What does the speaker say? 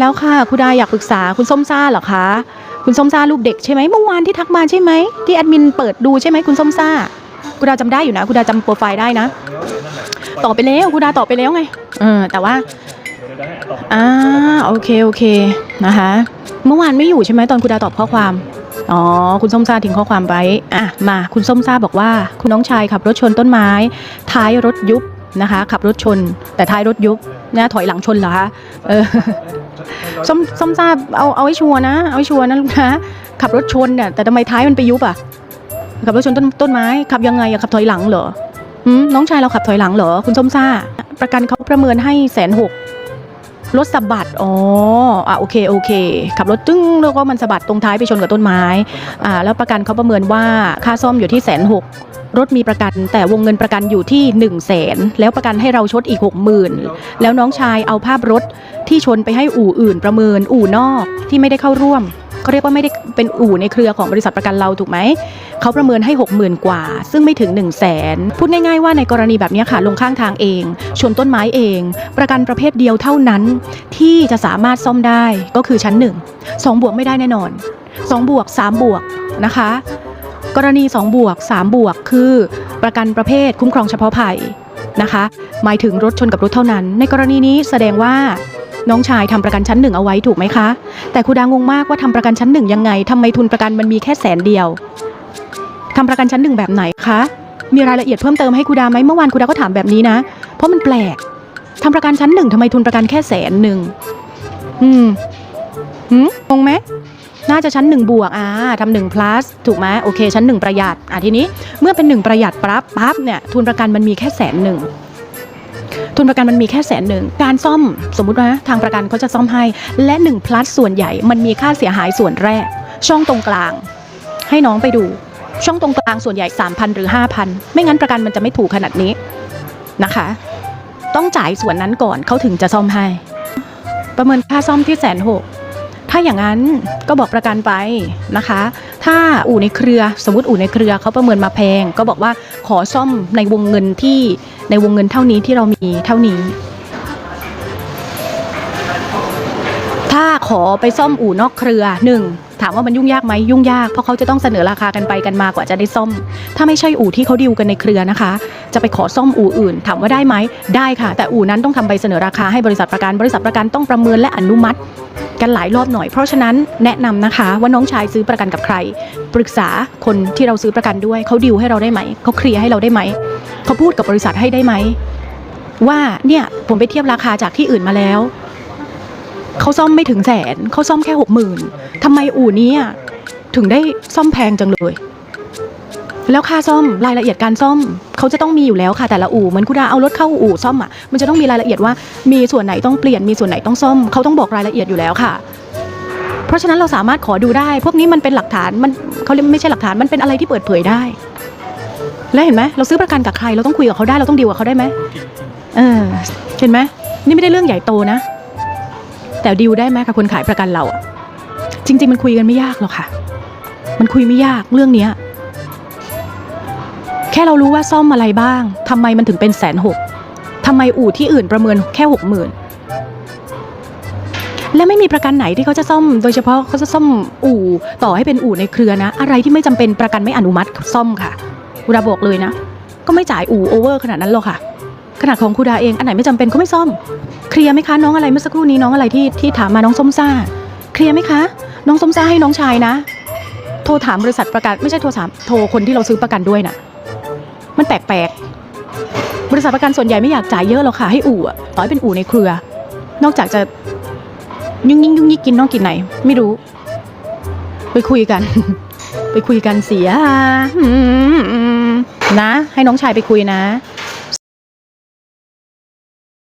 แล้วค่ะคุณดาอยากปรึกษาคุณส้มซ่าเหรอคะคุณส้มซ่าลูกเด็กใช่ไหมเมื่อวานที่ทักมาใช่ไหมที่แอดมินเปิดดูใช่ไหมคุณส้มซ่าคุณดาจำได้อยู่นะคุณดาจำโปรไฟล์ได้นะตอบไปแล้วคุณดาตอบไปแล้วไงเออแต่ว่าอ่าโอเคโอเคนะคะ เมื่อวานไม่อยู่ใช่ไหมตอนคุณดาตอบข้อความอ๋อคุณส้มซาทิ้งข้อความไว้อะมาคุณส้มซาบอกว่า คุณน้องชายขับรถชนต้นไม้ ท้ายรถยุบนะคะ ขับรถชน แต่ท้ายรถยุบนะถอยหลังชนเหรอคะเออ ส้มส้มทราบเอาเอาให้ชัวนะ เอาให้ชัวนะลูกนะขับรถชนเนี่ยแต่ทำไมท้ายมันไปยุบอะขับรถชนต้นต้นไม้ขับยังไงอะขับถอยหลังเหรอหน้องชายเราขับถอยหลังเหรอคุณส้มซ่า ประกันเขาประเมินให้แสนหกรถสะบัด อ๋อ อะโอเคโอเค ขับรถตึ้งแล้วก็มันสะบัดตรงท้ายไปชนกับต้นไม้ อ่า แล้วประกันเขาประเมินว่าค่าซ่อมอยู่ที่แสนหกรถมีประกัน แต่วงเงินประกันอยู่ที่1นึ่งแสนแล้วประกันให้เราชดอีก 6 0,000 แล้วน้องชายเอาภาพรถ ที่ชนไปให้อู่อื่นประเมินอู่นอกที่ไม่ได้เข้าร่วมเขาเรียกว่าไม่ได้เป็นอู่ในเครือของบริษัทประกันเราถูกไหม เขาประเมินให้ 60,000 กว่า ซึ่งไม่ถึง 1 0 0 0 0แสนพูดง่ายๆว่าในกรณีแบบนี้ค่ะ ลงข้างทางเอง ชนต้นไม้เอง ประกันประเภทเดียวเท่านั้น ที่จะสามารถซ่อมได้ก็คือชั้น 1 2 บวกไม่ได้แน่นอน 2 บวก 3 บวกนะคะ กรณี 2 บวก 3 บวก คือประกันประเภทคุ้มครองเฉพาะภัยนะคะ หมายถึงรถชนกับรถเท่านั้น ในกรณีนี้แสดงว่า น้องชายทำประกันชั้นหนึ่งเอาไว้ถูกไหมคะ แต่ครูดางงมากว่าทำประกันชั้นหนึ่งยังไงทำไมทุนประกันมันมีแค่แสนเดียวทำประกันชั้นหนึ่งแบบไหนคะ มีรายละเอียดเพิ่มเติมให้ครูดาไหมเมื่อวานครูดาก็ถามแบบนี้นะ เพราะมันแปลกทำประกันชั้นหนึ่งทำไมทุนประกันแค่แสนหนึ่งอืมหืมงงไหมน่าจะชั้นหนึ่งบวกอ่าทำหนึ่ง plus ถูกไหมโอเค ชั้นหนึ่งประหยัดอะทีนี้เมื่อเป็นหนึ่งประหยัดปั๊บปั๊บเนี่ยทุนประกันมันมีแค่แสนหนึ่ง ทุนประกันมันมีแค่แสนหนึ่งการซ่อมสมมุติว่าทางประกันเขาจะซ่อมให้ และ1 plus ส่วนใหญ่มันมีค่าเสียหายส่วนแรก ช่องตรงกลาง ให้น้องไปดู ช่องตรงกลางส่วนใหญ่ 3,000 หรือ 5,000 ไม่งั้นประกันมันจะไม่ถูกขนาดนี้นะคะ ต้องจ่ายส่วนนั้นก่อนเขาถึงจะซ่อมให้ ประเมินค่าซ่อมที่แสนหก ถ้าอย่างนั้นก็บอกประกันไปนะคะ ถ้าอู่ในเครือสมมติอู่ในเครือเขาประเมินมาแพง ก็บอกว่าขอซ่อมในวงเงินที่ในวงเงินเท่านี้ที่เรามีเท่านี้ ถ้าขอไปซ่อมอู่นอกเครือหนึ่งถามว่ามันยุ่งยากไหมยุ่งยากเพราะเขาจะต้องเสนอราคากันไปกันมากว่าจะได้ซ่อม ถ้าไม่ใช่อู่ที่เขาดิวกันในเครือนะคะ จะไปขอซ่อมอู่อื่น ถามว่าได้ไหมได้ค่ะ แต่อู่นั้นต้องทำใบเสนอราคาให้บริษัทประกันบริษัทประกันต้องประเมินและอนุมัติ กันหลายรอบหน่อย เพราะฉะนั้นแนะนำนะคะว่าน้องชายซื้อประกันกับใคร ปรึกษาคนที่เราซื้อประกันด้วยเขาดิวให้เราได้ไหมเขาเคลียร์ให้เราได้ไหมเขาพูดกับบริษัทให้ได้ไหมว่าเนี่ยผมไปเทียบราคาจากที่อื่นมาแล้วเขาซ่อมไม่ถึงแสนเขาซ่อมแค่หกหมื่นทำไมอู่นี้ถึงได้ซ่อมแพงจังเลย แล้วค่าซ่อมรายละเอียดการซ่อมเขาจะต้องมีอยู่แล้วค่ะแต่ละอู่เหมือนคุณดาเอารถเข้าอู่ซ่อมอะมันจะต้องมีรายละเอียดว่ามีส่วนไหนต้องเปลี่ยนมีส่วนไหนต้องซ่อมเขาต้องบอกรายละเอียดอยู่แล้วค่ะ เพราะฉะนั้นเราสามารถขอดูได้ พวกนี้มันเป็นหลักฐานมันเขาเรียกไม่ใช่หลักฐานมันเป็นอะไรที่เปิดเผยได้ แล้วเห็นไหมเราซื้อประกันกับใครเราต้องคุยกับเขาได้เราต้องดีลกับเขาได้ไหมเออเห็นไหมนี่ไม่ได้เรื่องใหญ่โตนะ แต่ดีลได้ไหมกับคนขายประกันเราจริง ๆ มันคุยกันไม่ยากหรอกค่ะ มันคุยไม่ยากเรื่องเนี้ย ค่เรารู้ว่าซ่อมอะไรบ้างทำไมมันถึงเป็นแสนหกทำไมอู่ที่อื่นประเมินแค่หกหมื่นและไม่มีประกันไหนที่เขาจะซ่อม โดยเฉพาะเขาจะซ่อมอู่ต่อให้เป็นอู่ในเครือนะ อะไรที่ไม่จำเป็นประกันไม่อนุมัติซ่อมค่ะคุดาบอกเลยนะ ก็ไม่จ่ายอู่โอเวอร์ขนาดนั้นหรอกค่ะ ขนาดของคุดาเองอันไหนไม่จำเป็นก็ไม่ซ่อม เคลียร์ไหมคะน้องอะไรเมื่อสักครู่นี้น้องอะไรที่ที่ถามมาน้องส้มซ่า เคลียร์ไหมคะ น้องส้มซ่าให้น้องชายนะ โทรถามบริษัทประกันไม่ใช่โทรถามโทรคนที่เราซื้อประกันด้วยนะ มันแปลกๆ บริษัทประกันส่วนใหญ่ไม่อยากจ่ายเยอะหรอกค่ะให้อู่อะต่อให้เป็นอู่ในเครือ นอกจากจะยุ่งยิ่งยุ่งยิ่งกินน้องกินไหน ไม่รู้ ไปคุยกัน ไปคุยกันเสียนะ ให้น้องชายไปคุยนะ